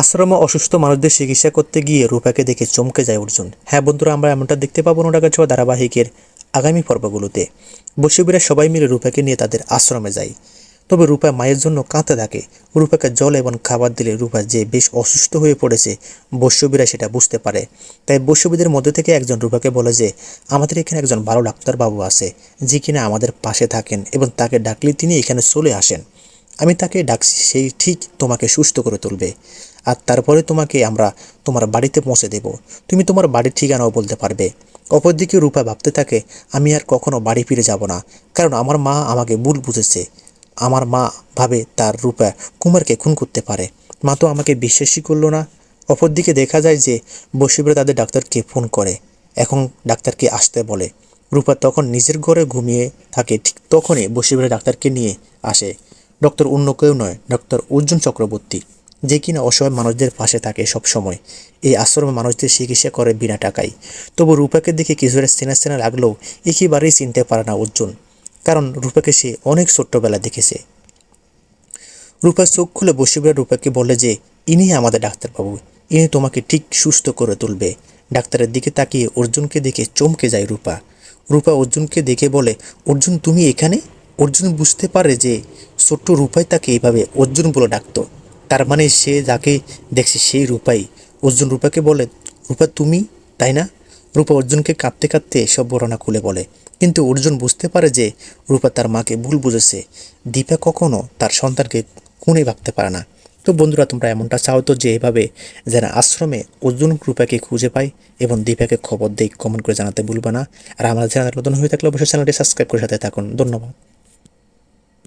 আশ্রমে অসুস্থ মানুষদের চিকিৎসা করতে গিয়ে রূপাকে দেখে চমকে যায় অর্জুন। হ্যাঁ বন্ধুরা, আমরা এমনটা দেখতে পাবো অনুরাগের ছোঁয়া ধারাবাহিকের আগামী পর্বগুলোতে। বৈশ্যবীরা সবাই মিলে রূপাকে নিয়ে তাদের আশ্রমে যায়। তবে রূপা মায়ের জন্য কাঁদতে থাকে। রূপাকে জল এবং খাবার দিলে রূপা যে বেশ অসুস্থ হয়ে পড়েছে বৈশ্যবীরা সেটা বুঝতে পারে। তাই বৈশ্যবীদের মধ্যে থেকে একজন রূপাকে বলে যে, আমাদের এখানে একজন ভালো ডাক্তারবাবু আছে, যে কিনা আমাদের পাশে থাকেন এবং তাকে ডাকলে তিনি এখানে চলে আসেন। আমি তাকে ডাকছি, সেই ঠিক তোমাকে সুস্থ করে তুলবে। আর তারপরে তোমাকে আমরা তোমার বাড়িতে পৌঁছে দেব। তুমি তোমার বাড়ির ঠিকানাও বলতে পারবে। অপরদিকে রূপা ভাবতে থাকে, আমি আর কখনো বাড়ি ফিরে যাব না, কারণ আমার মা আমাকে ভুল বুঝেছে। আমার মা ভাবে তার রূপা কুমারকে খুন করতে পারে। মা তো আমাকে বিশ্বাসই করল না। অপরদিকে দেখা যায় যে বসিবরা তাদের ডাক্তারকে ফোন করে। এখন ডাক্তারকে আসতে বলে। রূপা তখন নিজের ঘরে ঘুমিয়ে থাকে, ঠিক তখনই বসিবরা ডাক্তারকে নিয়ে আসে। ডক্টর অন্য কেউ নয়, ডক্টর অর্জুন চক্রবর্তী, যে কিনা অসহায় মানুষদের পাশে থাকে সব সময় এই আশ্রমে মানুষদের চিকিৎসা করে বিনা টাকায়। তবু রূপাকে দেখে কিছুটা চেনা চেনা লাগলেও একেবারেই চিনতে পারে না অর্জুন, কারণ রূপাকে সে অনেক ছোট্টবেলা দেখেছে। রূপা চোখ খুলে বসিবরা রূপাকে বলে যে, ইনি আমাদের ডাক্তারবাবু, ইনি তোমাকে ঠিক সুস্থ করে তুলবে। ডাক্তারের দিকে তাকিয়ে অর্জুনকে দেখে চমকে যায় রূপা। রূপা অর্জুনকে দেখে বলে, অর্জুন, তুমি এখানে? অর্জুন বুঝতে পারে যে ছোট্ট রূপাই তাকে এইভাবে অর্জুন বলে ডাকতো। তার মানে সে যাকে দেখছে সেই রূপাই। অর্জুন রূপাকে বলে, রূপা, তুমি? তাই না? রূপা অর্জুনকে কাঁদতে কাঁদতে সব বর্ণনা খুলে বলে। কিন্তু অর্জুন বুঝতে পারে যে রূপা তার মাকে ভুল বুঝেছে। দীপা কখনো তার সন্তানকে খুনে ভাবতে পারে না। তো বন্ধুরা, তোমরা এমনটা চাও তো যে এভাবে যেন আশ্রমে অর্জুন রূপাকে খুঁজে পায় এবং দীপাকে খবর দেয় কমেন্ট করে জানাতে ভুলবে না। আর আমাদের চ্যানেল নতুন হয়ে থাকলে অবশ্যই চ্যানেলটি সাবস্ক্রাইব করে সাথে থাকুন। ধন্যবাদ।